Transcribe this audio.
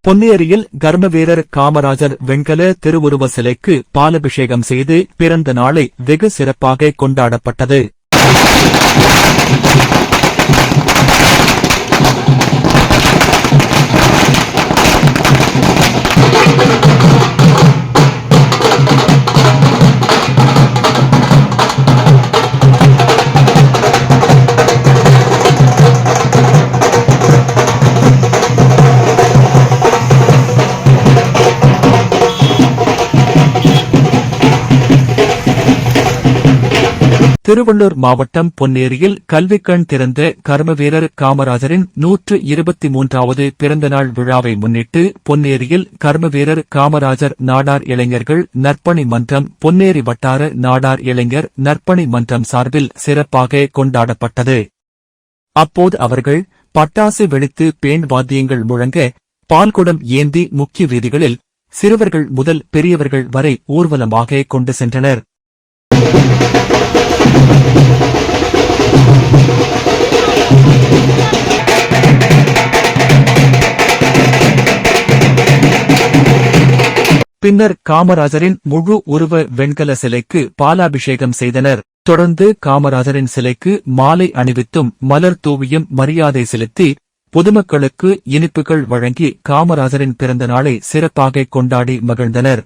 பொன்னேரியில் கர்மவீரர் காமராஜர் வெங்கல திருவுருவ சிலைக்கு பாலபிஷேகம் செய்து பிறந்த நாளை வெகு சிறப்பாக கொண்டாடப்பட்டது. திருவள்ளூர் மாவட்டம் பொன்னேரியில் கல்விக்கண் திறந்த கர்மவீரர் காமராஜரின் நூற்று இருபத்தி மூன்றாவது பிறந்தநாள் விழாவை முன்னிட்டு பொன்னேரியில் கர்மவீரர் காமராஜர் நாடார் இளைஞர்கள் நற்பணி மன்றம் பொன்னேரி வட்டார நாடார் இளைஞர் நற்பணி மன்றம் சார்பில் சிறப்பாக கொண்டாடப்பட்டது. அப்போது அவர்கள் பட்டாசு வெடித்து பேண் வாத்தியங்கள் முழங்க பால்குடம் ஏந்தி முக்கிய வீதிகளில் சிறுவர்கள் முதல் பெரியவர்கள் வரை ஊர்வலமாக கொண்டு சென்றனர். பின்னர் காமராஜரின் முழு உருவ வெண்கல சிலைக்கு பாலாபிஷேகம் செய்தனர். தொடர்ந்து காமராஜரின் சிலைக்கு மாலை அணிவித்தும் மலர் தூவியும் மரியாதை செலுத்தி பொதுமக்களுக்கு இனிப்புகள் வழங்கி காமராஜரின் பிறந்த நாளை சிறப்பாக கொண்டாடி மகிழ்ந்தனர்.